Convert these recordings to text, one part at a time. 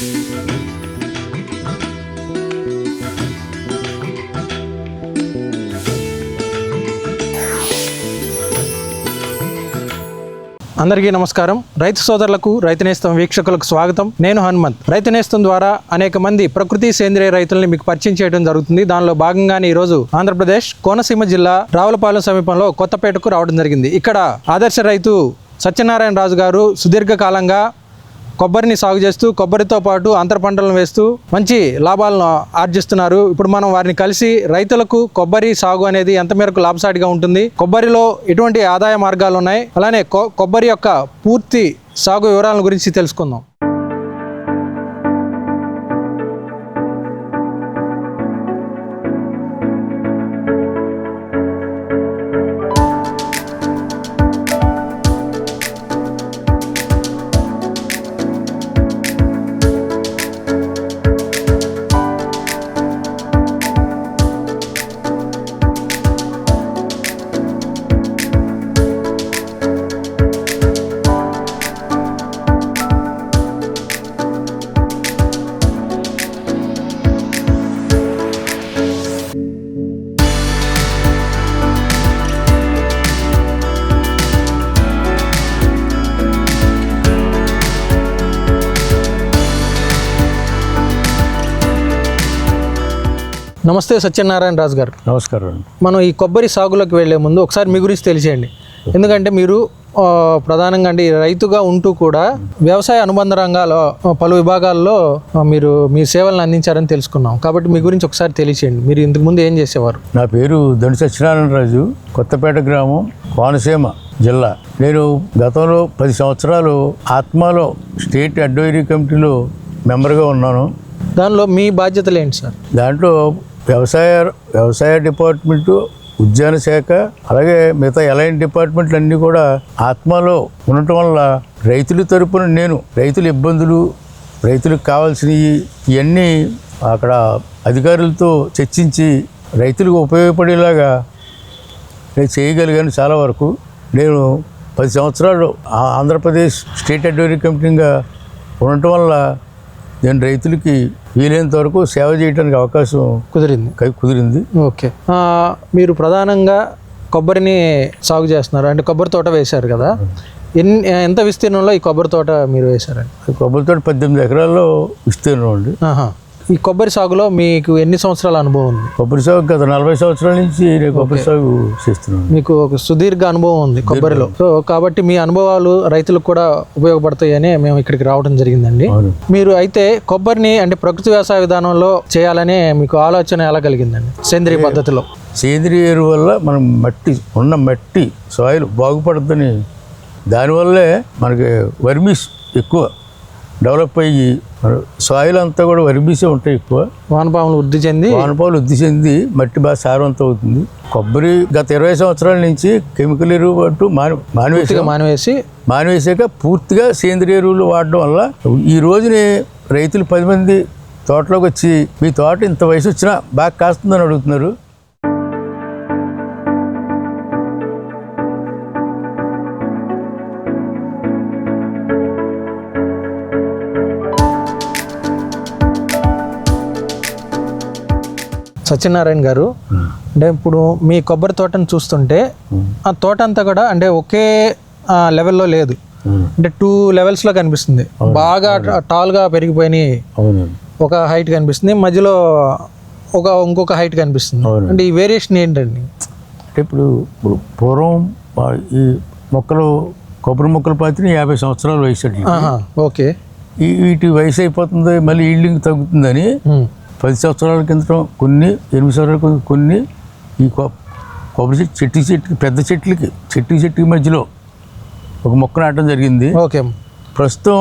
అందరికీ నమస్కారం. రైతు సోదరులకు రైతు నేస్తం వీక్షకులకు స్వాగతం. నేను హనుమంత్. రైతు నేస్తం ద్వారా అనేక మంది ప్రకృతి సేంద్రియ రైతుల్ని మీకు పరిచయం చేయడం జరుగుతుంది. దానిలో భాగంగానే ఈరోజు ఆంధ్రప్రదేశ్ కోనసీమ జిల్లా రావులపాలెం సమీపంలో కొత్తపేటకు రావడం జరిగింది. ఇక్కడ ఆదర్శ రైతు సత్యనారాయణ రాజు గారు సుదీర్ఘకాలంగా కొబ్బరిని సాగు చేస్తూ కొబ్బరితో పాటు అంతర పంటలను వేస్తూ మంచి లాభాలను ఆర్జిస్తున్నారు. ఇప్పుడు మనం వారిని కలిసి రైతులకు కొబ్బరి సాగు అనేది ఎంత మేరకు లాభసాటిగా ఉంటుంది కొబ్బరిలో ఎటువంటి ఆదాయ మార్గాలు ఉన్నాయి అలానే కొ- కొబ్బరి యొక్క పూర్తి సాగు వివరాల గురించి తెలుసుకుందాం. నమస్తే సత్యనారాయణ రాజు గారు. నమస్కారం అండి. మనం ఈ కొబ్బరి సాగులోకి వెళ్ళే ముందు ఒకసారి మీ గురించి తెలిసేయండి. ఎందుకంటే మీరు ప్రధానంగా అండి రైతుగా ఉంటూ కూడా వ్యవసాయ అనుబంధ రంగాల్లో ఆ, పలు విభాగాల్లో మీరు మీ సేవలను అందించారని తెలుసుకున్నాం. కాబట్టి మీ గురించి ఒకసారి తెలియచేయండి. మీరు ఇంతకు ముందు ఏం చేసేవారు? నా పేరు దండి సత్యనారాయణరాజు కొత్తపేట గ్రామం కోనసీమ జిల్లా. నేను గతంలో పది సంవత్సరాలు ఆత్మలో స్టేట్ అడ్వైజరీ కమిటీలో మెంబర్గా ఉన్నాను. దానిలో మీ బాధ్యతలు ఏంటి సార్? దాంట్లో వ్యవసాయ వ్యవసాయ డిపార్ట్మెంటు ఉద్యాన శాఖ అలాగే మిగతా ఎలైన్ డిపార్ట్మెంట్లు అన్నీ కూడా ఆత్మలో ఉండటం వల్ల రైతుల తరపున నేను రైతుల ఇబ్బందులు రైతులకు కావాల్సినవి ఇవన్నీ అక్కడ అధికారులతో చర్చించి రైతులకు ఉపయోగపడేలాగా నేను చేయగలిగాను చాలా వరకు. నేను పది సంవత్సరాలు ఆ- ఆంధ్రప్రదేశ్ స్టేట్ అడ్వైజరీ కమిటీగా ఉండటం వల్ల నేను రైతులకి వీలైనంత వరకు సేవ చేయడానికి అవకాశం కుదిరింది. కుదిరింది. ఓకే. మీరు ప్రధానంగా కొబ్బరిని సాగు చేస్తున్నారు. అంటే కొబ్బరి తోట వేశారు కదా. ఎన్ని ఎంత విస్తీర్ణంలో ఈ కొబ్బరి తోట మీరు వేశారండి? కొబ్బరి తోట పద్దెనిమిది ఎకరాల్లో విస్తీర్ణం అండి. ఆహా. ఈ కొబ్బరి సాగులో మీకు ఎన్ని సంవత్సరాల అనుభవం ఉంది? కొబ్బరి సాగు గత నలభై సంవత్సరాల నుంచి నేను కొబ్బరి సాగు చేస్తున్నాను. మీకు ఒక సుదీర్ఘ అనుభవం ఉంది కొబ్బరిలో. సో కాబట్టి మీ అనుభవాలు రైతులకు కూడా ఉపయోగపడతాయని మేము ఇక్కడికి రావడం జరిగిందండి. మీరు అయితే కొబ్బరిని అంటే ప్రకృతి వ్యవసాయ విధానంలో చేయాలని మీకు ఆలోచన ఎలా కలిగిందండి? సేంద్రియ పద్ధతిలో. సేంద్రియ ఎరువు వల్ల మనం మట్టి ఉన్న మట్టి సాయిల్ బాగుపడుతుందని దానివల్లే మనకి వర్మీస్ ఎక్కువ. డెవలప్ అయ్యి సాయిల్ అంతా కూడా వర్మీసే ఉంటాయి ఎక్కువ. వానపాములు వృద్ధి చెంది వానపాలు వృద్ధి చెంది మట్టి బాగా సారవంతం అవుతుంది. కొబ్బరి గత ఇరవై సంవత్సరాల నుంచి కెమికల్ ఎరువు మాని మానివేసి మానివేసి మానివేసాక పూర్తిగా సేంద్రియ ఎరువులు వాడడం వల్ల ఈ రోజుని రైతులు పది మంది తోటలోకి వచ్చి మీ తోట ఇంత వయసు వచ్చినా బాగా కాస్తుందని అడుగుతున్నారు. సత్యనారాయణ గారు. అంటే ఇప్పుడు మీ కొబ్బరి తోటను చూస్తుంటే ఆ తోట అంతా కూడా అంటే ఒకే లెవెల్లో లేదు. అంటే టూ లెవెల్స్లో కనిపిస్తుంది. బాగా టాల్గా పెరిగిపోయినాయి. ఒక హైట్ కనిపిస్తుంది. మధ్యలో ఒక ఇంకొక హైట్ కనిపిస్తుంది. అంటే ఈ వేరియేషన్ ఏంటండి? అంటే ఇప్పుడు పూర్వం ఈ మొక్కలు కొబ్బరి మొక్కలు పాతిని యాభై సంవత్సరాల వయసు ఓకే. వీటి వయసు అయిపోతుంది మళ్ళీ ఈల్డింగ్ తగ్గుతుందని పది సంవత్సరాల కిందట కొన్ని ఎనిమిది సంవత్సరాల కింద కొన్ని ఈ కొబ్బరి చెట్టు చెట్టు చెట్టుకి పెద్ద చెట్లకి చెట్టు చెట్టుకి మధ్యలో ఒక మొక్క నాటడం జరిగింది. ఓకే. ప్రస్తుతం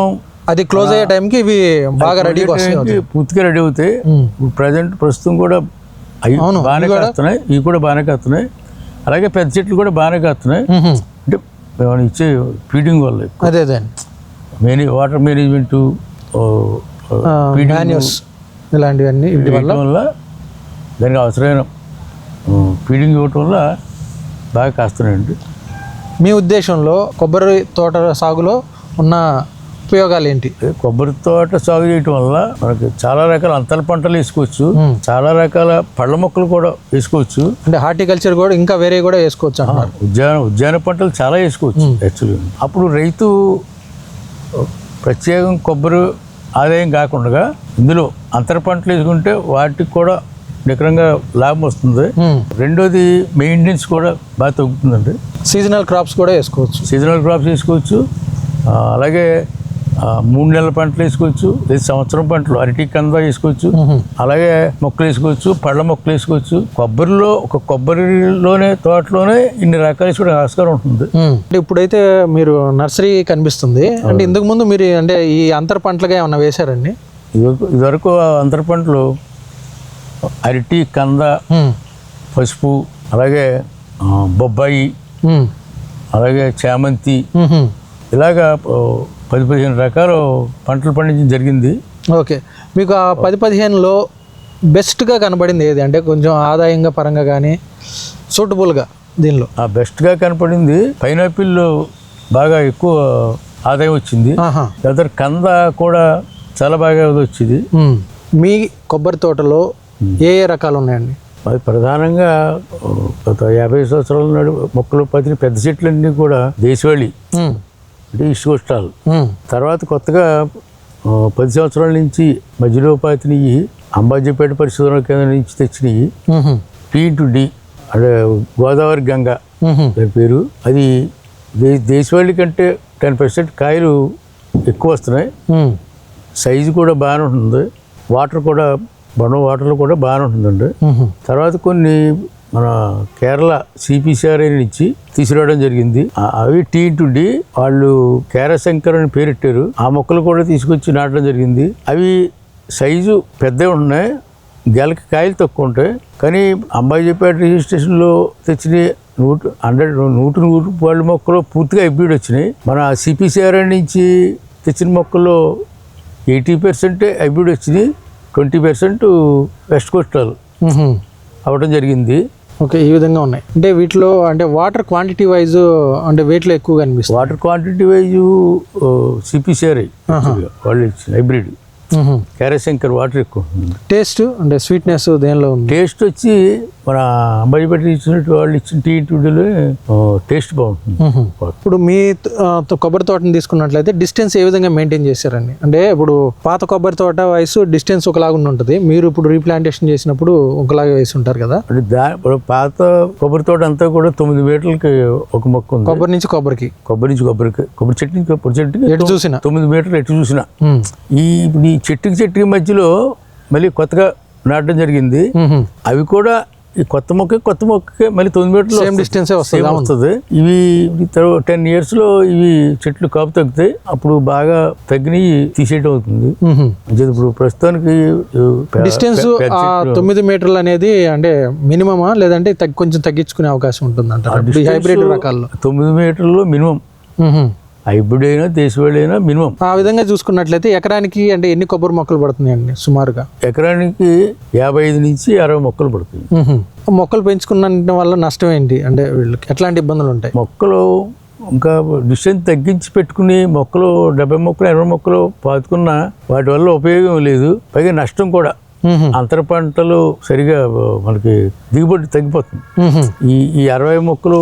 అది క్లోజ్ అయ్యే టైంకి ఇవి బాగా టైంకి పూర్తిగా రెడీ అవుతాయి. ప్రజెంట్ ప్రస్తుతం కూడా అవి బాగానే కాస్తున్నాయి. ఇవి కూడా బాగానే కాస్తున్నాయి. అలాగే పెద్ద చెట్లు కూడా బాగానే కాస్తున్నాయి. అంటే ఇచ్చే ఫీడింగ్ వల్ల అదే అదే. మేనే వాటర్ మేనేజ్మెంట్ మాన్యూస్ ఇలాంటివన్నీ వీటి వల్ల వల్ల దానికి అవసరమైన ఫీడింగ్ ఇవ్వటం వల్ల బాగా కాస్తున్నాయండి. మీ ఉద్దేశంలో కొబ్బరి తోట సాగులో ఉన్న ఉపయోగాలు ఏంటి? కొబ్బరి తోట సాగు చేయటం వల్ల మనకి చాలా రకాల అంతర పంటలు వేసుకోవచ్చు. చాలా రకాల పళ్ళ మొక్కలు కూడా వేసుకోవచ్చు. అంటే హార్టికల్చర్ కూడా ఇంకా వేరే కూడా వేసుకోవచ్చు అంటున్నారు. ఉద్యాన ఉద్యాన పంటలు చాలా వేసుకోవచ్చు యాక్చువల్లీ అప్పుడు రైతు ప్రత్యేకం కొబ్బరి ఆదాయం కాకుండా ఇందులో అంతర పంటలు వేసుకుంటే వాటికి కూడా నికరంగా లాభం వస్తుంది. రెండోది మెయింటెనెన్స్ కూడా బాగా తగ్గుతుందండి. సీజనల్ క్రాప్స్ కూడా వేసుకోవచ్చు. సీజనల్ క్రాప్స్ వేసుకోవచ్చు. అలాగే మూడు నెలల పంటలు వేసుకోవచ్చు లేదా సంవత్సరం పంటలు అరటి కంద వేసుకోవచ్చు. అలాగే మొక్కలు వేసుకోవచ్చు పళ్ళ మొక్కలు వేసుకోవచ్చు కొబ్బరిలో ఒక కొబ్బరిలోనే తోటలోనే ఇన్ని రకాలు వేసుకోవడం ఆస్కారం ఉంటుంది. అంటే ఇప్పుడైతే మీరు నర్సరీ కనిపిస్తుంది అంటే ఇంతకు ముందు మీరు అంటే ఈ అంతర పంటలుగా ఏమన్నా వేశారండి ఇదివరకు ఇదివరకు అంతర పంటలు అరటి కంద. పసుపు అలాగే బొబ్బాయి. అలాగే చామంతి. ఇలాగా పది పదిహేను రకాల పంటలు పండించడం జరిగింది. ఓకే. మీకు ఆ పది పదిహేనులో బెస్ట్గా కనబడింది ఏది? అంటే కొంచెం ఆదాయంగా పరంగా కానీ సూటబుల్గా దీనిలో. ఆ బెస్ట్గా కనపడింది. పైనాపిల్ బాగా ఎక్కువ ఆదాయం వచ్చింది. లేదా కంద కూడా చాలా బాగా వచ్చింది. మీ కొబ్బరి తోటలో ఏ ఏ రకాలు ఉన్నాయండి? అది ప్రధానంగా గత యాభై సంవత్సరాల నాడు మొక్కలు పదిన పెద్ద చెట్లన్నీ కూడా దేశవాళి. అంటే కోస్టాల్ మ్మ్. తర్వాత కొత్తగా పది సంవత్సరాల నుంచి మధ్యలో పాతినవి అంబాజీపేట పరిశోధన కేంద్రం నుంచి తెచ్చినవి. టీ టు డి అంటే గోదావరి గంగ. దాని పేరు అది దే దేశవాళి కంటే టెన్ పర్సెంట్ కాయలు ఎక్కువ వస్తున్నాయి. సైజు కూడా బాగానే ఉంటుంది వాటర్ కూడా బండం వాటర్లో కూడా బాగానే ఉంటుందండి. తర్వాత కొన్ని మన కేరళ సిపిసిఆర్ఐ నుంచి తీసుకురావడం జరిగింది. అవి టీ టు డి వాళ్ళు కేరశంకర్ అని పేరెట్టారు. ఆ మొక్కలు కూడా తీసుకొచ్చి నాటడం జరిగింది. అవి సైజు పెద్దవి ఉన్నాయి. గెలకి కాయలు తక్కువ ఉంటాయి. కానీ అంబాజీపేట రిజిస్ట్రేషన్లో తెచ్చిన నూట హండ్రెడ్ నూట నూరు వాళ్ళ మొక్కలు పూర్తిగా హైబ్రిడ్ వచ్చినాయి. మన సిపిసిఆర్ఐ నుంచి తెచ్చిన మొక్కల్లో ఎయిటీ పర్సెంట్ హైబ్రిడ్ వచ్చింది ట్వంటీ పర్సెంట్ వెస్ట్ కోస్టల్. అవ్వడం జరిగింది. ఓకే ఈ విధంగా ఉన్నాయి. అంటే వీటిలో అంటే వాటర్ క్వాంటిటీ వైజ్ అంటే వెయిట్లో ఎక్కువగా అనిపిస్తుంది. వాటర్ క్వాంటిటీ వైజ్ సిపిసిఆర్ఐ వాళ్ళు ఇచ్చిన హైబ్రిడ్ క్యారశంకర్ వాటర్ ఎక్కువ టేస్ట్ అంటే స్వీట్నెస్ దేనిలో ఉంది? టేస్ట్ వచ్చి మన అంబాజీపేట ఇచ్చినట్టు వాళ్ళు ఇచ్చిన టీ టూడీలో టేస్ట్ బాగుంటుంది. ఇప్పుడు మీ కొబ్బరి తోటని తీసుకున్నట్లయితే డిస్టెన్స్ ఏ విధంగా మెయింటైన్ చేశారండి? అంటే ఇప్పుడు పాత కొబ్బరి తోట వయసు డిస్టెన్స్ ఒకలాగా ఉంటుంది. మీరు ఇప్పుడు రీప్లాంటేషన్ చేసినప్పుడు ఒకలాగా వేసి ఉంటారు కదా? దా ఇప్పుడు పాత కొబ్బరి తోట అంతా కూడా తొమ్మిది మీటర్లకి ఒక మొక్క ఉంది. కొబ్బరి నుంచి కొబ్బరికి. కొబ్బరి నుంచి కొబ్బరికి. కొబ్బరి చెట్టు నుంచి కొబ్బరి చెట్టుకి ఎటు చూసినా. తొమ్మిది మీటర్లు ఎటు చూసినా. ఈ ఇప్పుడు ఈ చెట్టుకి చెట్టుకి మధ్యలో మళ్ళీ కొత్తగా నాటడం జరిగింది. అవి కూడా ఈ కొత్త మొక్క కొత్త మొక్కకి మళ్ళీ తొమ్మిది మీటర్లు సేమ్ డిస్టెన్సే వస్తుంది వస్తుంది. ఇవి టెన్ ఇయర్స్లో ఇవి చెట్లు కాపు తగ్గుతాయి అప్పుడు బాగా తగ్గినవి తీసేయడం అవుతుంది. అంటే ఇప్పుడు ప్రస్తుతానికి డిస్టెన్స్ తొమ్మిది మీటర్లు అనేది అంటే మినిమమా లేదంటే కొంచెం తగ్గించుకునే అవకాశం ఉంటుంది ఈ హైబ్రిడ్ రకాల్లో. తొమ్మిది మీటర్లు మినిమం. హైబ్రిడ్ అయినా దేశవాళీ అయినా మినిమం. ఆ విధంగా చూసుకున్నట్లయితే ఎకరానికి అంటే ఎన్ని కొబ్బరి మొక్కలు పడుతున్నాయండి సుమారుగా? ఎకరానికి యాభై ఐదు నుంచి అరవై మొక్కలు పడుతుంది. మొక్కలు పెంచుకున్న వల్ల నష్టం ఏంటి? అంటే వీళ్ళకి ఎట్లాంటి ఇబ్బందులు ఉంటాయి? మొక్కలు ఇంకా డిస్టెన్స్ తగ్గించి పెట్టుకుని మొక్కలు డెబ్బై మొక్కలు ఎనభై మొక్కలు పాతుకున్నా వాటి వల్ల ఉపయోగం లేదు. పైగా నష్టం కూడా. అంతర పంటలు సరిగా మనకి దిగుబడి తగ్గిపోతుంది. ఈ ఈ అరవై మొక్కలు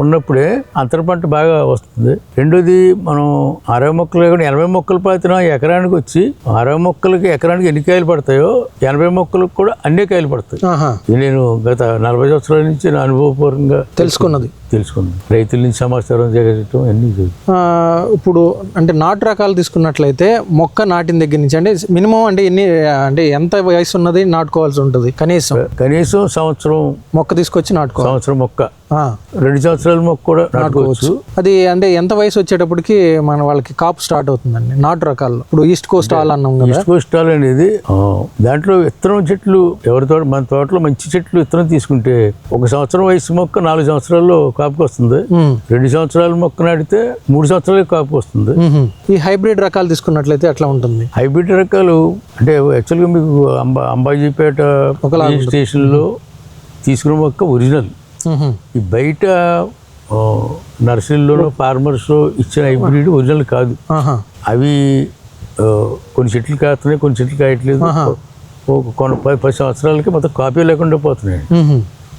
ఉన్నప్పుడే అంతర పంట బాగా వస్తుంది. రెండోది మనం అరవై మొక్కలు కాకుండా ఎనభై మొక్కలు పాతినా ఎకరానికి వచ్చి అరవై మొక్కలకి ఎకరానికి ఎన్ని కాయలు పడతాయో ఎనభై మొక్కలకు కూడా అన్ని కాయలు పడతాయి. నేను గత నలభై సంవత్సరాల నుంచి నా అనుభవపూర్వకంగా తెలుసుకున్నది. తెలుసుకున్నాను రైతుల నుంచి సమాచారం సేకరించడం అన్నీ ఇప్పుడు అంటే నాటు రకాలు తీసుకున్నట్లయితే మొక్క నాటిన దగ్గర నుంచి అంటే మినిమం అంటే ఎన్ని అంటే ఎంత వయసు ఉన్నది నాటుకోవాల్సి ఉంటుంది? కనీసం. కనీసం సంవత్సరం మొక్క తీసుకొచ్చి నాటుకోవాలి. సంవత్సరం మొక్క. రెండు సంవత్సరాల మొక్క కూడా నాటుకోవచ్చు. అది అంటే ఎంత వయసు వచ్చేటప్పటికి మన వాళ్ళకి కాపు స్టార్ట్ అవుతుందండి నాటు రకాల్లో. ఇప్పుడు ఈస్ట్ కోస్ట్ ఆల్ అన్నాం కదా. ఈస్ట్ కోస్ట్ ఆల్ అనేది దాంట్లో విత్తనం చెట్లు ఎవరి తోట మన తోటలో మంచి చెట్లు విత్తనం తీసుకుంటే ఒక సంవత్సరం వయసు మొక్క నాలుగు సంవత్సరాల్లో కాపుకి వస్తుంది. రెండు సంవత్సరాల మొక్క నాటితే మూడు సంవత్సరాలకి కాపు వస్తుంది. ఈ హైబ్రిడ్ రకాలు తీసుకున్నట్లయితే ఎట్లా ఉంటుంది. హైబ్రిడ్ రకాలు అంటే యాక్చువల్గా మీకు అంబా అంబాజీపేట స్టేషన్లో తీసుకున్న మొక్క ఒరిజినల్. ఈ బయట నర్సరీలోనో ఫార్మర్స్ ఇచ్చిన హైబ్రిడ్ ఒరిజినల్ కాదు. అవి కొన్ని చెట్లు కాస్తున్నాయి కొన్ని చెట్లు కాయట్లేదు. ఒక కొన్ని పది పది సంవత్సరాలకి మొత్తం కాపీ లేకుండా పోతున్నాయి.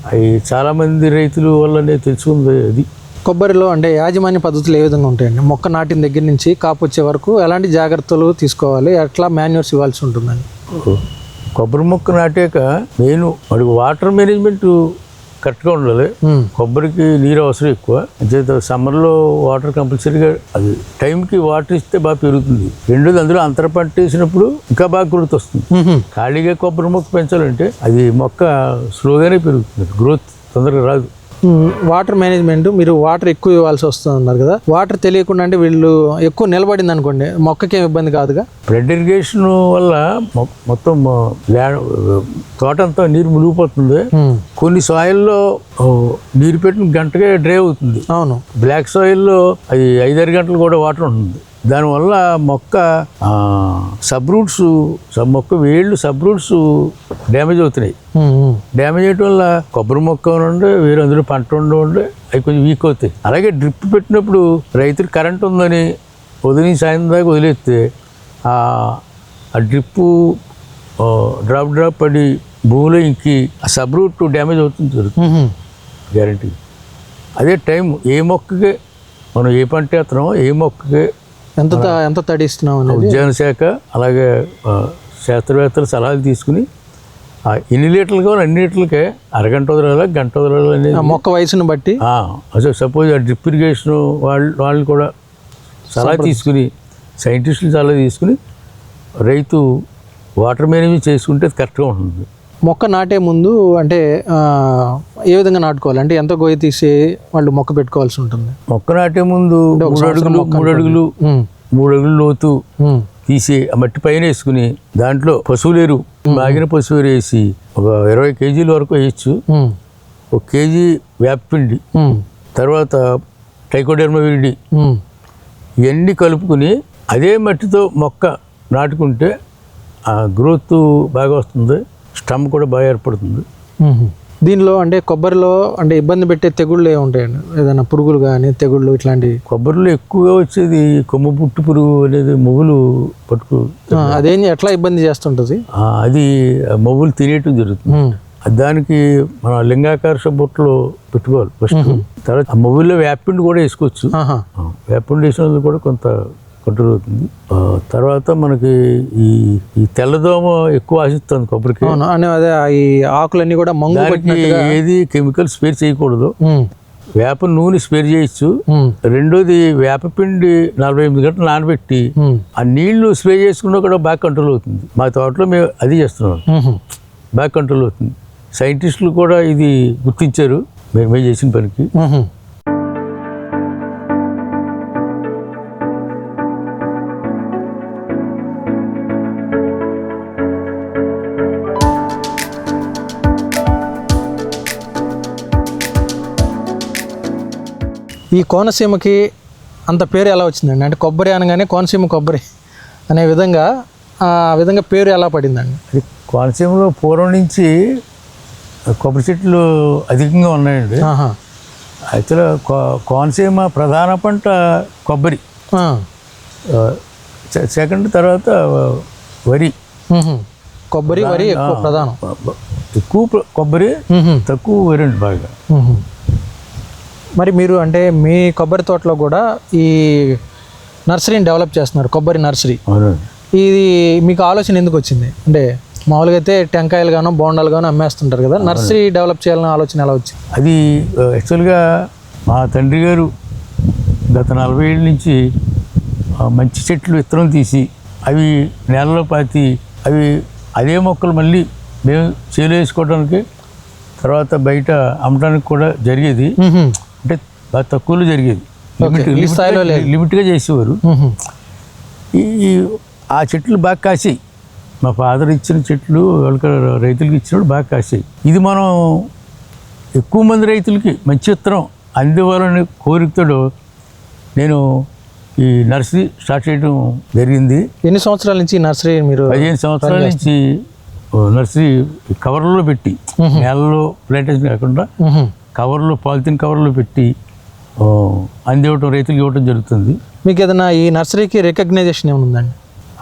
అవి చాలామంది రైతుల వల్లనే తెలుసుకుంది అది. కొబ్బరిలో అంటే యాజమాన్య పద్ధతులు ఏ విధంగా ఉంటాయండి? మొక్క నాటిన దగ్గర నుంచి కాపు వచ్చే వరకు ఎలాంటి జాగ్రత్తలు తీసుకోవాలి? ఎట్లా మాన్యూర్స్ ఇవ్వాల్సి ఉంటుందని కొబ్బరి మొక్క నాటాక మెయిన్ వాడికి వాటర్ మేనేజ్మెంట్ కరెక్ట్గా ఉండాలి. కొబ్బరికి నీరు అవసరం ఎక్కువ సమ్మర్లో వాటర్ కంపల్సరీగా అది టైంకి వాటర్ ఇస్తే బాగా పెరుగుతుంది రెండోది అందులో అంతర పంట వేసినప్పుడు ఇంకా బాగా గ్రోత్ వస్తుంది. ఖాళీగా కొబ్బరి మొక్క పెంచాలంటే అది మొక్క స్లోగానే పెరుగుతుంది గ్రోత్ తొందరగా రాదు. వాటర్ మేనేజ్మెంట్ మీరు వాటర్ ఎక్కువ ఇవ్వాల్సి వస్తుంది అన్నారు కదా. వాటర్ తెలియకుండా అంటే వీళ్ళు ఎక్కువ నిలబడింది అనుకోండి మొక్కకి ఇబ్బంది కాదుగా? బ్లడ్ ఇరిగేషన్ వల్ల మొత్తం ల్యాండ్ తోట అంతా నీరు మునిగిపోతుంది. కొన్ని సాయిల్లో నీరు పెట్టిన గంటకే డ్రై అవుతుంది. అవును. బ్లాక్ సాయిల్లో అది ఐదారు గంటలు కూడా వాటర్ ఉంటుంది. దానివల్ల మొక్క సబ్ రూట్స్ మొక్క వేళ్ళు సబ్ రూట్స్ డ్యామేజ్ అవుతున్నాయి. డ్యామేజ్ చేయడం వల్ల కొబ్బరి మొక్క ఉండే వేరే అందులో పంట ఉండే అవి కొంచెం వీక్ అవుతాయి అలాగే డ్రిప్ పెట్టినప్పుడు రైతులు కరెంట్ ఉందని ఉదయం సాయంత్రం దాకా వదిలేస్తే ఆ డ్రిప్పు డ్రాప్ డ్రాప్ పడి భూమిలో ఇంకి ఆ సబ్ రూట్ డ్యామేజ్ అవుతుంది జరుగుతుంది. గ్యారంటీ అదే టైం ఏ మొక్కకి మనం ఏ పంట వేస్తున్నామో ఏ మొక్కకి ఎంత ఎంత తడి ఇస్తున్నాం అనేది? ఉద్యాన శాఖ అలాగే శాస్త్రవేత్తల సలహాలు తీసుకుని ఆ, ఎన్ని లీటర్లు కావాలి అన్ని లీటర్లకే అరగంట వదలాలి గంట వదలాలి అనేది మొక్క వయసును బట్టి? అసలు సపోజ్ ఆ డ్రిప్ ఇరిగేషన్ వాళ్ళు వాళ్ళు కూడా సలహా తీసుకుని సైంటిస్టులు సలహా తీసుకుని రైతు వాటర్ మేనేజ్మెంట్ చేసుకుంటే కరెక్ట్గా ఉంటుంది. మొక్క నాటే ముందు అంటే ఏ విధంగా నాటుకోవాలి అంటే ఎంత గొయ్యి తీసి వాళ్ళు మొక్క పెట్టుకోవాల్సి ఉంటుంది మొక్క నాటే ముందు మూడు అడుగులు మూడు అడుగులు. మూడు అడుగులు లోతు. తీసి ఆ మట్టి పైన వేసుకుని దాంట్లో పశువులేరు మాగిన పశువులేరు వేసి ఒక ఇరవై కేజీల వరకు వేయచ్చు. ఒక కేజీ వేపపిండి. తర్వాత టైకోడెర్మా విరిడి. ఇవన్నీ కలుపుకుని అదే మట్టితో మొక్క నాటుకుంటే ఆ గ్రోత్ బాగా వస్తుంది స్టమ్ కూడా బాగా ఏర్పడుతుంది. దీనిలో అంటే కొబ్బరిలో అంటే ఇబ్బంది పెట్టే తెగుళ్ళు ఉంటాయండి? ఏదైనా పురుగులు కానీ తెగుళ్ళు ఇట్లాంటివి? కొబ్బరిలో ఎక్కువగా వచ్చేది కొమ్ము పుట్టు పురుగు అనేది మొవ్వులు పట్టుకు అదేం ఎట్లా ఇబ్బంది చేస్తుంటుంది? అది మొవ్వులు తినేయటం జరుగుతుంది. దానికి మన లింగాకార బుట్టలో పెట్టుకోవాలి ఫస్ట్. తర్వాత మొబైల్లో వేపిండి కూడా వేసుకోవచ్చు. వేపిండి వేసినందుకు కూడా కొంత కంట్రోల్ అవుతుంది తర్వాత మనకి ఈ ఈ తెల్లదోమ ఎక్కువ ఆశిస్తుంది కొబ్బరికి. అదే ఈ ఆకులన్నీ కూడా మంగు ఏది కెమికల్ స్పేర్ చేయకూడదు. వేప నూనె స్పేర్ చేయొచ్చు. రెండోది వేపపిండి నలభై ఎనిమిది గంటలు నానబెట్టి. ఆ నీళ్ళు స్ప్రే చేసుకున్నా కూడా బాగా కంట్రోల్ అవుతుంది. మా తోటలో మేము అది చేస్తున్నాం. బాగా కంట్రోల్ అవుతుంది. సైంటిస్టులు కూడా ఇది గుర్తించారు. మేము మేము చేసిన పనికి. ఈ కోనసీమకి అంత పేరు ఎలా వచ్చిందండి? అంటే కొబ్బరి అనగానే కోనసీమ కొబ్బరి అనే విధంగా ఆ విధంగా పేరు ఎలా పడిందండి? అది కోనసీమలో పూర్వం నుంచి కొబ్బరి చెట్లు అధికంగా ఉన్నాయండి. కో కోనసీమ ప్రధాన పంట కొబ్బరి. సెకండ్ తర్వాత వరి. కొబ్బరి వరి ఎక్కువ ప్రధానం. ఎక్కువ కొబ్బరి. తక్కువ వరి అండి బాగా. మరి మీరు అంటే మీ కొబ్బరి తోటలో కూడా ఈ నర్సరీని డెవలప్ చేస్తున్నారు కొబ్బరి నర్సరీ. ఇది మీకు ఆలోచన ఎందుకు వచ్చింది? అంటే మామూలుగా అయితే టెంకాయలు గాను బోండాలు గాను అమ్మేస్తుంటారు కదా నర్సరీ డెవలప్ చేయాలనే ఆలోచన ఎలా వచ్చింది? అది యాక్చువల్గా మా తండ్రి గారు గత నలభై ఏళ్ళ నుంచి మంచి చెట్లు విత్తనం తీసి అవి నేలలో పాతి అవి అదే మొక్కలు మళ్ళీ మేము చేలు వేసుకోవడానికి తర్వాత బయట అమ్మడానికి కూడా జరిగేది. బాగా తక్కువలో జరిగేది. లిమిట్గా చేసేవారు. ఈ ఆ చెట్లు బాగా కాసాయి. మా ఫాదర్ ఇచ్చిన చెట్లు వాళ్ళకి రైతులకు ఇచ్చినప్పుడు బాగా కాసాయి. ఇది మనం ఎక్కువ మంది రైతులకి మంచి విత్తనం అందివ్వాలని కోరికతో నేను ఈ నర్సరీ స్టార్ట్ చేయడం జరిగింది. ఎన్ని సంవత్సరాల నుంచి నర్సరీ మీరు పదిహేను సంవత్సరాల నుంచి నర్సరీ కవర్లో పెట్టి నేలలో ప్లాంటేషన్ కాకుండా. కవర్లో పాలిథిన్ కవర్లో పెట్టి అందివ్వటం రైతులకు ఇవ్వటం జరుగుతుంది మీకు ఏదైనా ఈ నర్సరీకి రికగ్నైజేషన్ ఏమైనా ఉందండి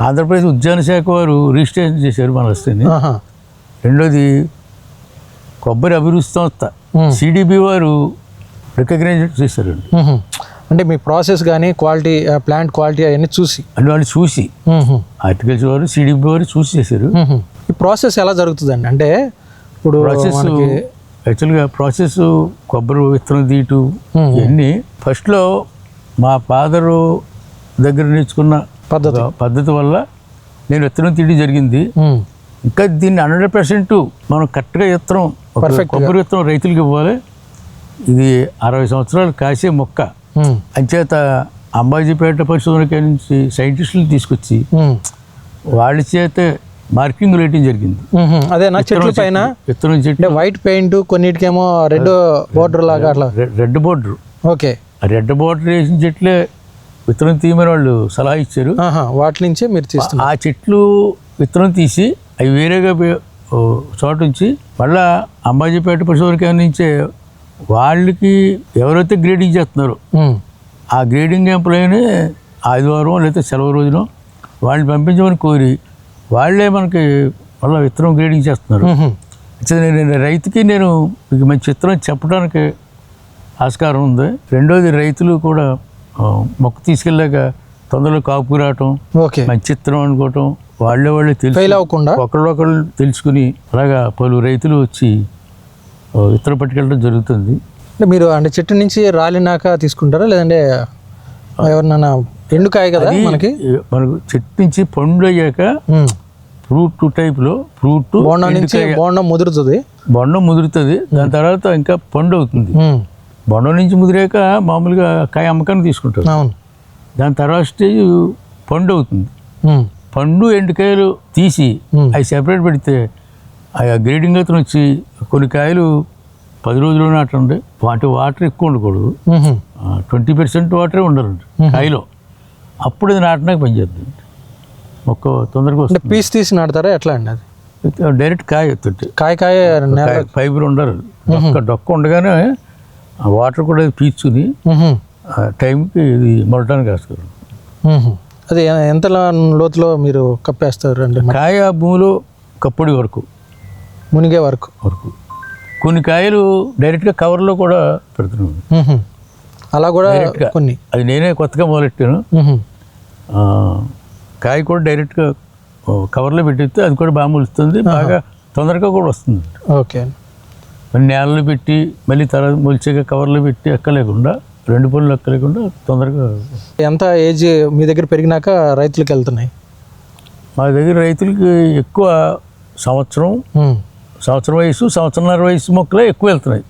ఆంధ్రప్రదేశ్ ఉద్యాన శాఖ వారు రిజిస్ట్రేషన్ చేశారు మన వస్తుంది. రెండోది కొబ్బరి అభివృద్ధి సంస్థ. సిడిబి వారు రికగ్నైజ్ చేశారండి. అంటే మీ ప్రాసెస్ కానీ క్వాలిటీ ప్లాంట్ క్వాలిటీ అవన్నీ చూసి అని వాళ్ళు చూసి. హార్టికల్చర్ వారు సిడిబి వారు చూసి చేశారు. ఈ ప్రాసెస్ ఎలా జరుగుతుందండి అంటే ఇప్పుడు ప్రాసెస్ యాక్చువల్గా ప్రాసెస్ కొబ్బరి విత్తనం తీయటం. ఇవన్నీ ఫస్ట్లో మా ఫాదరు దగ్గర నేర్చుకున్న పద్ధతి పద్ధతి వల్ల నేను విత్తనం తీయడం జరిగింది. ఇంకా దీన్ని హండ్రెడ్ పర్సెంట్ మనం కరెక్ట్గా విత్తనం. కొబ్బరి విత్తనం రైతులకు ఇవ్వాలి ఇది అరవై సంవత్సరాలు కాసే మొక్క. అంచేత అంబాజీపేట పరిశోధన నుంచి సైంటిస్టులు తీసుకొచ్చి. వాళ్ళ చేత మార్కింగ్ వేయటం జరిగింది. మ్హూ. అదేనా చెట్ల పైన. విత్తనం చెట్టు. వైట్ పెయింట్ కొన్నిటికేమో రెడ్ బోర్డర్ లాగా అట్లా. Red border okay. Red border వేసిన చెట్లే విత్తనం తీయమని వాళ్ళు సలహా ఇచ్చారు. వాటి నుంచే మీరు తీస్తున్నారు. ఆ చెట్లు విత్తనం తీసి అవి వేరేగా చోట ఉంచి మళ్ళా అంబాజీపేట పరిశోధన కేంద్రం నుంచే వాళ్ళకి ఎవరైతే గ్రేడింగ్ చేస్తున్నారో. ఆ గ్రేడింగ్ ఎంప్లాయీని ఆదివారం లేదా సెలవు రోజున వాళ్ళని పంపించమని కోరి వాళ్ళే మనకి మళ్ళీ విత్తనం గ్రేడింగ్ చేస్తున్నారు. నేను రైతుకి నేను మీకు మంచి విత్తనం చెప్పడానికి ఆస్కారం ఉంది. రెండోది రైతులు కూడా మొక్క తీసుకెళ్ళాక తొందరలో కాపు రావటం ఓకే. మంచి విత్తనం అనుకోవటం వాళ్ళే వాళ్ళే తెలుసు ఒకళ్ళొకళ్ళు తెలుసుకుని అలాగా పలు రైతులు వచ్చి విత్తనం పట్టుకెళ్ళడం జరుగుతుంది. అంటే మీరు అంటే చెట్టు నుంచి రాలినాక తీసుకుంటారా? లేదంటే ఎవరినైనా ఎండుకాయ కదా మనకి? మనకు చెట్టు నుంచి పండు అయ్యాక. ఫ్రూట్ టైప్లో ఫ్రూట్ బోండం నుంచి బోండం ముదురుతుంది. బొండం ముదురుతుంది దాని తర్వాత ఇంకా పండు అవుతుంది. బొండం నుంచి ముదిరాక మామూలుగా కాయ అమ్మకాన్ని తీసుకుంటారు. అవును. దాని తర్వాత స్టేజ్ పండు అవుతుంది. పండు ఎండుకాయలు తీసి. అవి సెపరేట్ పెడితే ఆ గ్రేడింగ్ అతను వచ్చి కొన్ని కాయలు పది రోజులు నాటండి వాటి వాటర్ ఎక్కువ ఉండకూడదు. ట్వంటీ పర్సెంట్ వాటరే ఉండాలండి కాయలో. అప్పుడు అది నాటడానికి పనిచేస్తుంది మొక్క తొందరగా వస్తుంది. పీస్ తీసి నాడతారా ఎట్లా అండి అది? డైరెక్ట్ కాయ ఎత్తుంటే కాయ కాయ ఫైబర్ ఉండాలి డొక్క డొక్క ఉండగానే ఆ వాటర్ కూడా పీల్చుకుని టైంకి ఇది మొలటానికి వేస్తారు. అది ఎంత లోతులో మీరు కప్పేస్తారు అండి? కాయ భూమిలో కప్పొడి వరకు. మునిగే వరకు. వరకు. కొన్ని కాయలు డైరెక్ట్గా కవర్లో కూడా పెడుతున్నాను మ్హూ. అలా కూడా. కొన్ని. అది నేనే కొత్తగా మొదలెట్టాను. కాయ కూడా డైరెక్ట్గా కవర్లో పెట్టిస్తే అది కూడా బాగా మొలుస్తుంది బాగా తొందరగా కూడా వస్తుంది. ఓకే. మరి నేలలో పెట్టి మళ్ళీ తర్వాత మొలిచాక కవర్లో పెట్టి ఎక్కలేకుండా రెండు పనులు ఎక్కలేకుండా తొందరగా ఎంత ఏజ్ మీ దగ్గర పెరిగినాక రైతులకు వెళ్తున్నాయి? మా దగ్గర రైతులకి ఎక్కువ సంవత్సరం. సంవత్సరం వయసు సంవత్సరంన్నర వయసు మొక్కలే ఎక్కువ వెళ్తున్నాయి.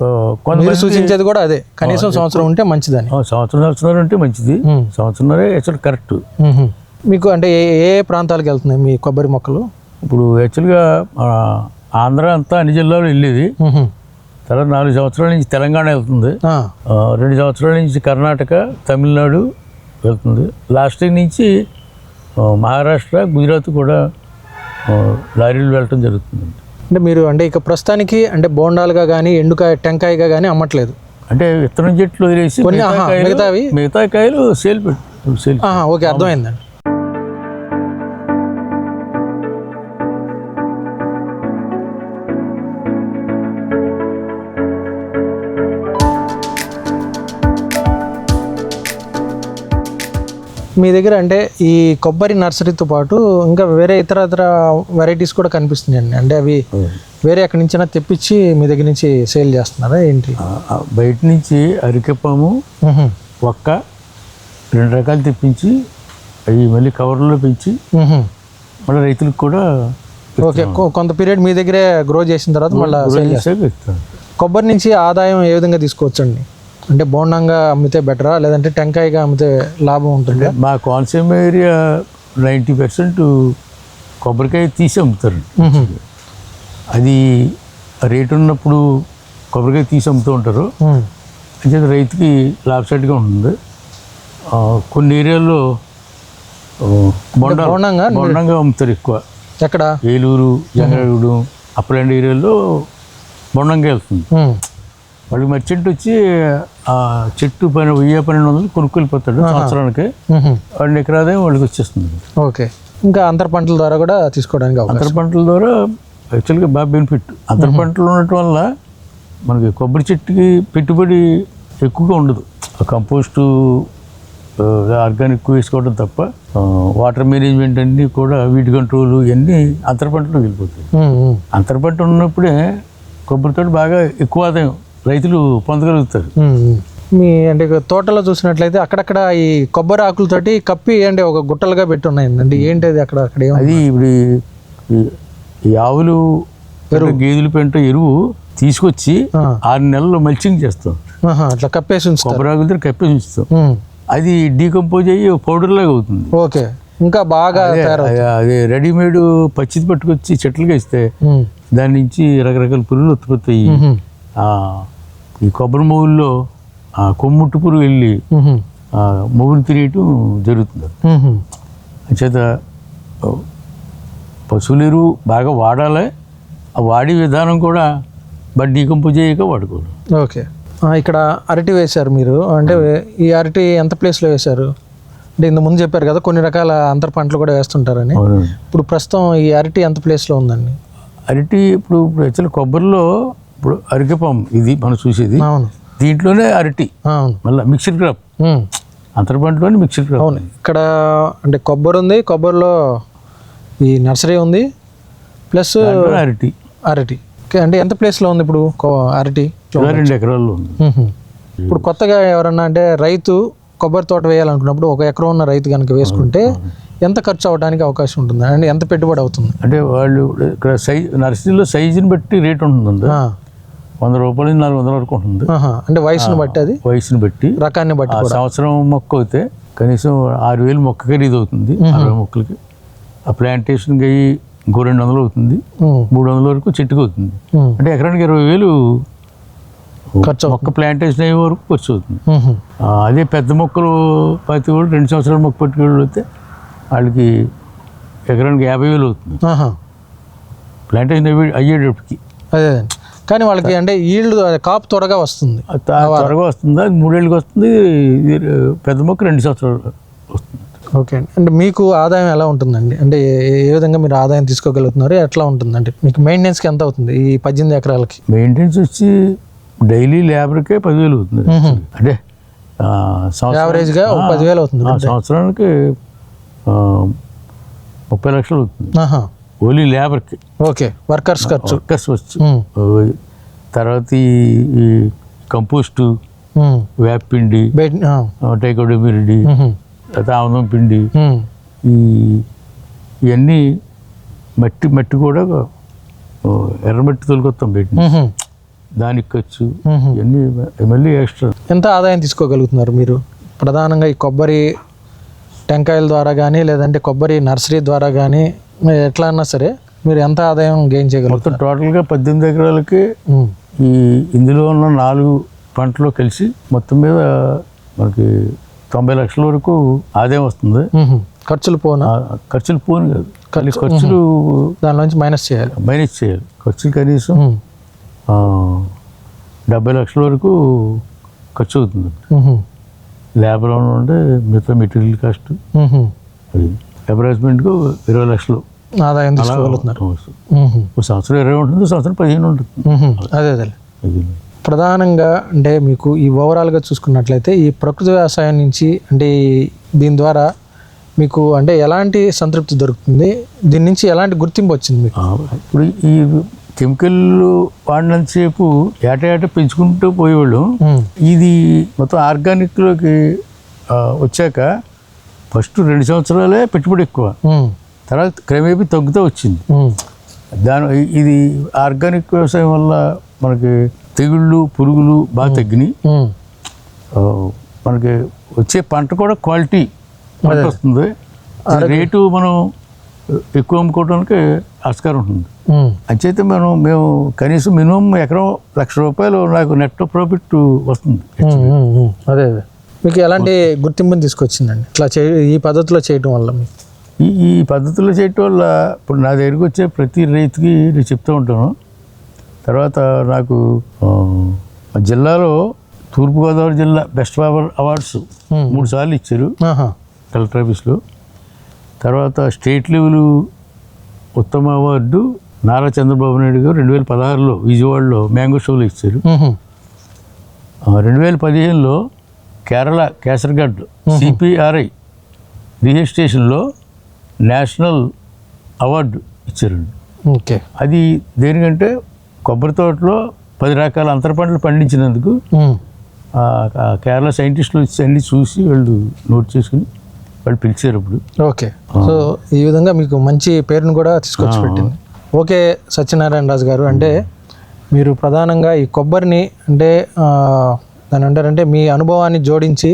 మీరు సూచించేది కూడా అదే. కనీసం సంవత్సరం ఉంటే మంచిదని. సంవత్సరం సంవత్సరం అంటే మంచిది. మ్మ్. సంవత్సరంన్నరే యాక్చువల్ కరెక్ట్. మీకు అంటే ఏ ఏ ప్రాంతాలకు వెళ్తున్నాయి మీ కొబ్బరి మొక్కలు? ఇప్పుడు యాక్చువల్గా ఆంధ్ర అంతా అన్ని జిల్లాలు వెళ్ళేది. తర్వాత నాలుగు సంవత్సరాల నుంచి తెలంగాణ వెళ్తుంది. రెండు సంవత్సరాల నుంచి కర్ణాటక తమిళనాడు వెళ్తుంది. లాస్ట్ నుంచి మహారాష్ట్ర గుజరాత్ కూడా లారీలు వెళ్ళటం జరుగుతుంది అంటే మీరు అంటే ఇక ప్రస్తుతానికి అంటే బోండాలుగా కానీ ఎండుకాయ టెంకాయగా కానీ అమ్మట్లేదు. అంటే విత్తనం చెట్లు వదిలేసి కొన్ని, మిగతావి? మిగతా కాయలు సేల్ పెట్టు సేల్ ఓకే అర్థమైందండి. మీ దగ్గర అంటే ఈ కొబ్బరి నర్సరీతో పాటు ఇంకా వేరే ఇతర ఇతర వెరైటీస్ కూడా కనిపిస్తున్నాయండి. అంటే అవి వేరే ఎక్కడి నుంచైనా తెప్పించి మీ దగ్గర నుంచి సేల్ చేస్తున్నారా ఏంటి? బయట నుంచి అరికెపాము మ్హూ. ఒక్క రెండు రకాలు తెప్పించి అవి మళ్ళీ కవర్లో పెంచి. మళ్ళీ రైతులకు కూడా ఓకే కొంత పీరియడ్ మీ దగ్గరే గ్రో చేసిన తర్వాత మళ్ళీ కొబ్బరి నుంచి ఆదాయం ఏ విధంగా తీసుకోవచ్చండి? అంటే బోండంగా అమ్మితే బెటరా? లేదంటే టెంకాయగా అమ్మితే లాభం ఉంటుందా? మా కోనసీమ ఏరియా నైంటీ పర్సెంట్ కొబ్బరికాయ తీసి అమ్ముతారు. అది రేటు ఉన్నప్పుడు కొబ్బరికాయ తీసి అమ్ముతూ ఉంటారు. అంచేత రైతుకి లాభసాటిగా ఉంటుంది. కొన్ని ఏరియాల్లో ఆ, బొండాలు బోండంగా? బొండంగా అమ్ముతారు ఎక్కువ. ఎక్కడ? ఏలూరు జంగారెడ్డి అప్పలాంటి ఏరియాల్లో బొండంగా వెళ్తుంది. మ్మ్. వాళ్ళకి మర్చెంట్ వచ్చి ఆ చెట్టు పైన వెయ్యి పన్నెండు వందలు కొనుక్కెళ్ళిపోతాడు సంవత్సరానికి. వాడిని ఎకరాదే వాళ్ళకి వచ్చేస్తుంది. ఓకే. ఇంకా అంతర పంటల ద్వారా కూడా తీసుకోవడానికి అంతర పంటల ద్వారా యాక్చువల్గా బాగా బెనిఫిట్. అంతర పంటలు ఉండటం వల్ల మనకి కొబ్బరి చెట్టుకి పెట్టుబడి ఎక్కువగా ఉండదు. కంపోస్టు ఆర్గానిక్ వేసుకోవడం తప్ప వాటర్ మేనేజ్మెంట్ అన్నీ కూడా వీటి కంట్రోల్ ఇవన్నీ అంతర పంటలో వెళ్ళిపోతాయి. అంతర పంట ఉన్నప్పుడే కొబ్బరితో బాగా ఎక్కువ ఆదాయం. రైతులు పొందగలుగుతారు. మీ అంటే తోటలో చూసినట్లయితే అక్కడక్కడ ఈ కొబ్బరి ఆకులతోటి కప్పి అంటే ఒక గుట్టలుగా పెట్టి ఉన్నాయండి ఏంటి అది అక్కడ అక్కడ అది ఇప్పుడు ఈ- ఆవులు గేదెల పెంట ఎరువు తీసుకొచ్చి. ఆరు నెలలు మల్చింగ్ చేస్తాం. అట్లా కప్పేసి ఉంచుతారు. కొబ్బరి ఆకులతో కప్పేసి ఉంచుతాం. అది డీకంపోజ్ అయ్యి పౌడర్ లాగా అవుతుంది. ఓకే. ఇంకా బాగా అదే- రెడీమేడ్ పచ్చిది పట్టుకొచ్చి చెట్లుగా ఇస్తే. దాని నుంచి రకరకాల పురుగులు ఉత్పత్తి అయ్యి ఈ కొబ్బరి మొగుల్లో ఆ కొమ్ముట్టు పురుగు వెళ్ళి మొగులు తినేయటం జరుగుతుంది. చేత పశువుల ఎరువు బాగా వాడాలి. ఆ వాడే విధానం కూడా బట్ డీకంపోజ్ చేయక వాడుకోవాలి ఓకే. ఇక్కడ అరటి వేశారు మీరు. అంటే ఈ అరటి ఎంత ప్లేస్లో వేశారు? అంటే ఇంత ముందు చెప్పారు కదా కొన్ని రకాల అంతర పంటలు కూడా వేస్తుంటారని. ఇప్పుడు ప్రస్తుతం ఈ అరటి ఎంత ప్లేస్లో ఉందండి? అరటి ఇప్పుడు ఇప్పుడు యాక్చువల్ కొబ్బరిలో ఇప్పుడు అరటిపాం ఇది మనం చూసేది అవును. దీంట్లోనే అరటి అవును. మళ్ళీ మిక్స్డ్ క్రాప్. మ్మ్. అంతర పంటలోనే మిక్స్డ్ క్రాప్. అవును. ఇక్కడ అంటే కొబ్బరి ఉంది కొబ్బరిలో ఈ నర్సరీ ఉంది ప్లస్ అరటి. అరటి. అంటే ఎంత ప్లేస్లో ఉంది ఇప్పుడు అరటి? రెండు ఎకరాల్లో ఉంది. ఇప్పుడు కొత్తగా ఎవరన్నా అంటే రైతు కొబ్బరి తోట వేయాలనుకున్నప్పుడు ఒక ఎకరం ఉన్న రైతు కనుక వేసుకుంటే ఎంత ఖర్చు అవడానికి అవకాశం ఉంటుంది? అంటే ఎంత పెట్టుబడి అవుతుంది? అంటే వాళ్ళు ఇక్కడ సైజ్ నర్సరీలో సైజుని బట్టి రేట్ ఉంటుంది? వంద రూపాయల నాలుగు వందల వరకు ఉంటుంది. అంటే వయసును బట్టి అది? వయసుని బట్టి. రకాన్ని బట్టి కూడా. సంవత్సరం మొక్క అయితే కనీసం ఆరు వేలు మొక్క ఖరీదు అవుతుంది అరవై మొక్కలకి. ఆ ప్లాంటేషన్కి అయ్యి ఇంకో రెండు వందలు అవుతుంది. మూడు వందల వరకు చెట్టుకు అవుతుంది. అంటే ఎకరానికి ఇరవై వేలు ఖర్చు మొక్క ప్లాంటేషన్ అయ్యే వరకు ఖర్చు అవుతుంది. అదే పెద్ద మొక్కలు ప్రతి వాళ్ళు రెండు సంవత్సరాల మొక్క పట్టుకెళ్ళి అయితే వాళ్ళకి ఎకరానికి యాభై వేలు అవుతుంది. ప్లాంటేషన్ అయ్యే అయ్యేటప్పటికి. అదే. కానీ వాళ్ళకి అంటే ఈల్డ్ కాపు త్వరగా వస్తుంది. త్వరగా వస్తుందా. మూడేళ్ళకి వస్తుంది. పెద్ద మొక్క రెండు సంవత్సరాలు వస్తుంది. ఓకే. అండి అంటే మీకు ఆదాయం ఎలా ఉంటుందండి? అంటే ఏ- విధంగా మీరు ఆదాయం తీసుకోగలుగుతున్నారు? ఎట్లా ఉంటుంది? అంటే మీకు మెయింటెనెన్స్కి ఎంత అవుతుంది ఈ పద్దెనిమిది ఎకరాలకి? మెయింటెనెన్స్ వచ్చి డైలీ లేబర్కే పదివేలు అవుతుంది. అంటే యావరేజ్గా పదివేలు అవుతుంది. సంవత్సరానికి ముప్పై లక్షలు అవుతుంది. ఆహా. ఓన్లీ లేబర్కి ఓకే వర్కర్స్ ఖర్చు వర్కర్స్ వచ్చి తర్వాత ఈ కంపోస్టు. వేపిండి మ్మ్. తర్వాత ఆముదం పిండి. ఈ ఇవన్నీ మట్టి మట్టి కూడా ఎర్రమట్టి నుంచి. మ్మ్. దానికి ఖర్చు. ఇవన్నీ మళ్ళీ ఎక్స్ట్రా ఎంత ఆదాయం తీసుకోగలుగుతున్నారు మీరు ప్రధానంగా ఈ కొబ్బరి టెంకాయల ద్వారా కానీ లేదంటే కొబ్బరి నర్సరీ ద్వారా కానీ ఎట్లా అన్నా సరే మీరు ఎంత ఆదాయం గెయిన్ చేయగలుగుతారు? మొత్తం టోటల్గా పద్దెనిమిది ఎకరాలకి. ఈ ఇందులో ఉన్న నాలుగు పంటలు కలిసి మొత్తం మీద మనకి తొంభై లక్షల వరకు ఆదాయం వస్తుంది. ఖర్చులు పోనా? ఖర్చులు పోను కాదు. కానీ ఖర్చులు దానిలోంచి మైనస్ చేయాలి. మైనస్ చేయాలి. ఖర్చులు కనీసం డెబ్బై లక్షల వరకు ఖర్చు అవుతుంది. లేబర్ ఉంటే మిగతా మెటీరియల్ కాస్ట్. అది. అడ్వర్టైజ్మెంట్కు ఇరవై లక్షలు. ఆదాయం తీసుకోగలుగుతున్నారు. ఒక సంవత్సరం ఇరవై ఉంటుంది సంవత్సరం పదిహేను ఉంటుంది. అదే అదే. ప్రధానంగా అంటే మీకు ఈ ఓవరాల్గా చూసుకున్నట్లయితే ఈ ప్రకృతి వ్యవసాయం నుంచి అంటే దీని ద్వారా మీకు అంటే ఎలాంటి సంతృప్తి దొరుకుతుంది? దీని నుంచి ఎలాంటి గుర్తింపు వచ్చింది మీకు? ఇప్పుడు ఈ కెమికల్ వాడినంతసేపు ఏట ఏట పెంచుకుంటూ పోయేవాళ్ళు. ఇది మొత్తం ఆర్గానిక్లోకి వచ్చాక ఫస్ట్ రెండు సంవత్సరాలే పెట్టుబడి ఎక్కువ. తర్వాత క్రమేపీ తగ్గుతూ వచ్చింది. దాని ఇది ఆర్గానిక్ వ్యవసాయం వల్ల మనకి తెగుళ్ళు పురుగులు బాగా తగ్గినాయి. మనకి వచ్చే పంట కూడా క్వాలిటీ పంట వస్తుంది రేటు మనం ఎక్కువ అమ్ముకోవడానికి ఆస్కారం ఉంటుంది. అంచేతే మనం మేము కనీసం మినిమం ఎకరం లక్ష రూపాయలు నాకు నెట్ ప్రాఫిట్ వస్తుంది. అదే అదే. మీకు ఎలాంటి గుర్తింపుని తీసుకొచ్చిందండి ఇట్లా చే ఈ పద్ధతిలో చేయడం వల్ల మీకు ఈ ఈ పద్ధతిలో చేయటం వల్ల ఇప్పుడు నా దగ్గరికి వచ్చే ప్రతి రైతుకి నేను చెప్తూ ఉంటాను తర్వాత నాకు జిల్లాలో తూర్పుగోదావరి జిల్లా బెస్ట్ ఫార్మర్ అవార్డ్స్. మూడు సార్లు ఇచ్చారు. కలెక్టర్ ఆఫీస్లో తర్వాత స్టేట్ లెవెల్ ఉత్తమ అవార్డు నారా చంద్రబాబు నాయుడు గారు రెండు వేల పదహారులో విజయవాడలో మ్యాంగో షోలో ఇచ్చారు. రెండు వేల పదిహేనులో కేరళ కేసర్గఢ్ సిపిఆర్ఐ రిజిస్ట్రేషన్లో నేషనల్ అవార్డు ఇచ్చారండి. ఓకే. అది దేనికంటే కొబ్బరి తోటలో పది రకాల అంతర పంటలు పండించినందుకు కేరళ సైంటిస్టులు వచ్చి అన్ని చూసి వాళ్ళు నోట్ చేసుకుని వాళ్ళు పిలిచారు అప్పుడు. ఓకే. సో ఈ విధంగా మీకు మంచి పేరును కూడా తీసుకొచ్చి పెట్టింది. ఓకే సత్యనారాయణ రాజు గారు. అంటే మీరు ప్రధానంగా ఈ కొబ్బరిని అంటే దాని అంటారంటే మీ అనుభవాన్ని జోడించి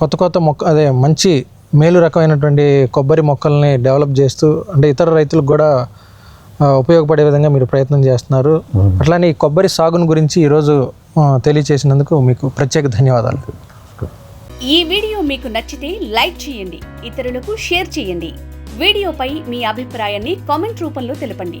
కొత్త కొత్త మొక్క అదే మంచి మేలు రకమైనటువంటి కొబ్బరి మొక్కల్ని డెవలప్ చేస్తూ అంటే ఇతర రైతులకు కూడా ఉపయోగపడే విధంగా మీరు ప్రయత్నం చేస్తున్నారు. అట్లానే ఈ కొబ్బరి సాగును గురించి ఈరోజు తెలియచేసినందుకు మీకు ప్రత్యేక ధన్యవాదాలు. ఈ వీడియో మీకు నచ్చితే లైక్ చేయండి ఇతరులకు షేర్ చేయండి. వీడియోపై మీ అభిప్రాయాన్ని కామెంట్ రూపంలో తెలపండి.